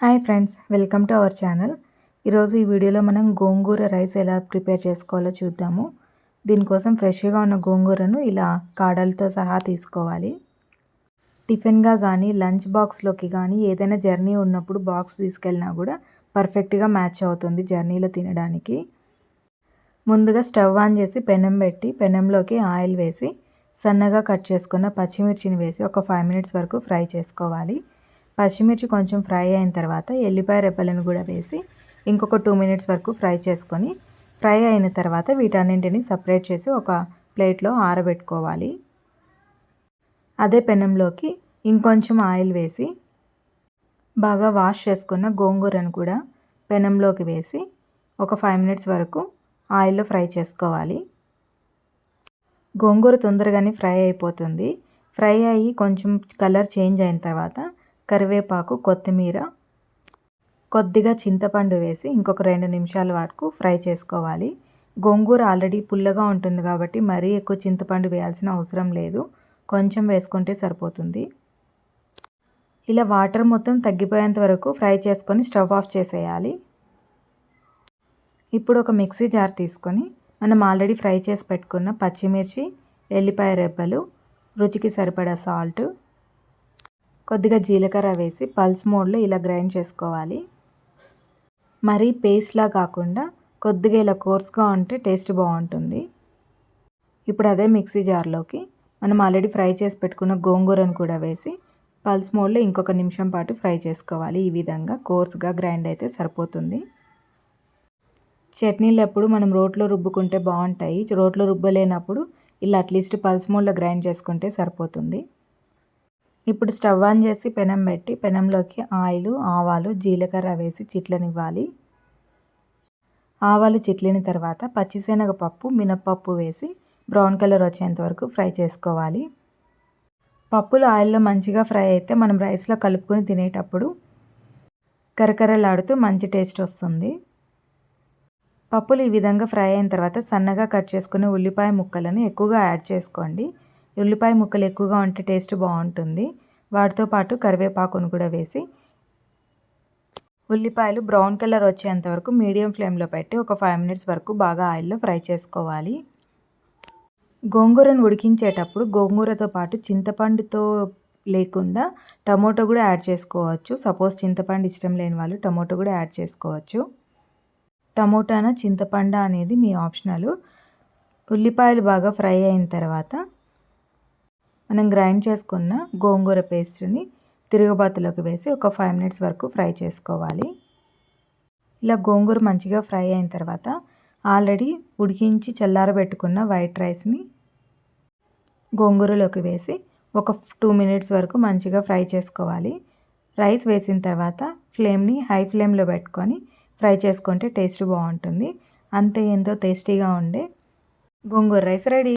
Hi friends welcome to our channel. ఈరోజు ఈ వీడియోలో మనం గోంగూర రైస్ ఎలా ప్రిపేర్ చేసుకోవాలో చూద్దాము. దీనికోసం ఫ్రెష్గా ఉన్న గోంగూరను ఇలా కాడలతో సహా తీసుకోవాలి. టిఫిన్గా కానీ లంచ్ బాక్స్లోకి కానీ ఏదైనా జర్నీ ఉన్నప్పుడు బాక్స్ తీసుకెళ్ళినా కూడా పర్ఫెక్ట్గా మ్యాచ్ అవుతుంది జర్నీలో తినడానికి. ముందుగా స్టవ్ ఆన్ చేసి పెనం పెట్టి పెనంలోకి ఆయిల్ వేసి సన్నగా కట్ చేసుకున్న పచ్చిమిర్చిని వేసి ఒక ఫైవ్ మినిట్స్ వరకు ఫ్రై చేసుకోవాలి. పచ్చిమిర్చి కొంచెం ఫ్రై అయిన తర్వాత ఎల్లిపాయ రెప్పలను కూడా వేసి ఇంకొక టూ మినిట్స్ వరకు ఫ్రై చేసుకొని ఫ్రై అయిన తర్వాత వీటన్నింటిని సపరేట్ చేసి ఒక ప్లేట్లో ఆరబెట్టుకోవాలి. అదే పెనంలోకి ఇంకొంచెం ఆయిల్ వేసి బాగా వాష్ చేసుకున్న గోంగూరను కూడా పెనంలోకి వేసి ఒక ఫైవ్ మినిట్స్ వరకు ఆయిల్లో ఫ్రై చేసుకోవాలి. గోంగూర తొందరగానే ఫ్రై అయిపోతుంది. ఫ్రై అయ్యి కొంచెం కలర్ చేంజ్ అయిన తర్వాత కరివేపాకు కొత్తిమీర కొద్దిగా చింతపండు వేసి ఇంకొక రెండు నిమిషాల వరకు ఫ్రై చేసుకోవాలి. గోంగూర ఆల్రెడీ పుల్లగా ఉంటుంది కాబట్టి మరీ ఎక్కువ చింతపండు వేయాల్సిన అవసరం లేదు. కొంచెం వేసుకుంటే సరిపోతుంది. ఇలా వాటర్ మొత్తం తగ్గిపోయేంత వరకు ఫ్రై చేసుకొని స్టవ్ ఆఫ్ చేసేయాలి. ఇప్పుడు ఒక మిక్సీ జార్ తీసుకొని మనం ఆల్రెడీ ఫ్రై చేసి పెట్టుకున్న పచ్చిమిర్చి ఎల్లిపాయ రెబ్బలు రుచికి సరిపడా సాల్ట్ కొద్దిగా జీలకర్ర వేసి పల్స్ మోడ్లో ఇలా గ్రైండ్ చేసుకోవాలి. మరీ పేస్ట్లా కాకుండా కొద్దిగా ఇలా కోర్స్గా ఉంటే టేస్ట్ బాగుంటుంది. ఇప్పుడు అదే మిక్సీ జార్లోకి మనం ఆల్రెడీ ఫ్రై చేసి పెట్టుకున్న గోంగూరను కూడా వేసి పల్స్ మోడ్లో ఇంకొక నిమిషం పాటు ఫ్రై చేసుకోవాలి. ఈ విధంగా కోర్స్గా గ్రైండ్ అయితే సరిపోతుంది. చట్నీలు ఎప్పుడు మనం రోట్లో రుబ్బుకుంటే బాగుంటాయి. రోట్లో రుబ్బలేనప్పుడు ఇలా అట్లీస్ట్ పల్స్ మోడ్లో గ్రైండ్ చేసుకుంటే సరిపోతుంది. ఇప్పుడు స్టవ్ ఆన్ చేసి పెనం పెట్టి పెనంలోకి ఆయిల్ ఆవాలు జీలకర్ర వేసి చిట్లనివ్వాలి. ఆవాలు చిట్లిన తర్వాత పచ్చిశనగపప్పు మినప్పప్పు వేసి బ్రౌన్ కలర్ వచ్చేంత వరకు ఫ్రై చేసుకోవాలి. పప్పులు ఆయిల్లో మంచిగా ఫ్రై అయితే మనం రైస్లో కలుపుకొని తినేటప్పుడు కరకరలాడుతూ మంచి టేస్ట్ వస్తుంది. పప్పులు ఈ విధంగా ఫ్రై అయిన తర్వాత సన్నగా కట్ చేసుకుని ఉల్లిపాయ ముక్కలను ఎక్కువగా యాడ్ చేసుకోండి. ఉల్లిపాయ ముక్కలు ఎక్కువగా ఉంటే టేస్ట్ బాగుంటుంది. వాటితో పాటు కరివేపాకును కూడా వేసి ఉల్లిపాయలు బ్రౌన్ కలర్ వచ్చేంత వరకు మీడియం ఫ్లేమ్లో పెట్టి ఒక ఫైవ్ మినిట్స్ వరకు బాగా ఆయిల్లో ఫ్రై చేసుకోవాలి. గోంగూరను ఉడికించేటప్పుడు గోంగూరతో పాటు చింతపండుతో లేకుండా టమోటో కూడా యాడ్ చేసుకోవచ్చు. సపోజ్ చింతపండు ఇష్టం లేని వాళ్ళు టమోటో కూడా యాడ్ చేసుకోవచ్చు. టమోటానా చింతపండు అనేది మీ ఆప్షనల్. ఉల్లిపాయలు బాగా ఫ్రై అయిన తర్వాత మనం గ్రైండ్ చేసుకున్న గోంగూర పేస్ట్ని తిరుగుబాతులోకి వేసి ఒక ఫైవ్ మినిట్స్ వరకు ఫ్రై చేసుకోవాలి. ఇలా గోంగూర మంచిగా ఫ్రై అయిన తర్వాత ఆల్రెడీ ఉడికించి చల్లారబెట్టుకున్న వైట్ రైస్ని గోంగూరలోకి వేసి ఒక టూ మినిట్స్ వరకు మంచిగా ఫ్రై చేసుకోవాలి. రైస్ వేసిన తర్వాత ఫ్లేమ్ని హై ఫ్లేమ్లో పెట్టుకొని ఫ్రై చేసుకుంటే టేస్ట్ బాగుంటుంది. అంతే ఎంతో టేస్టీగా ఉండే గోంగూర రైస్ రెడీ.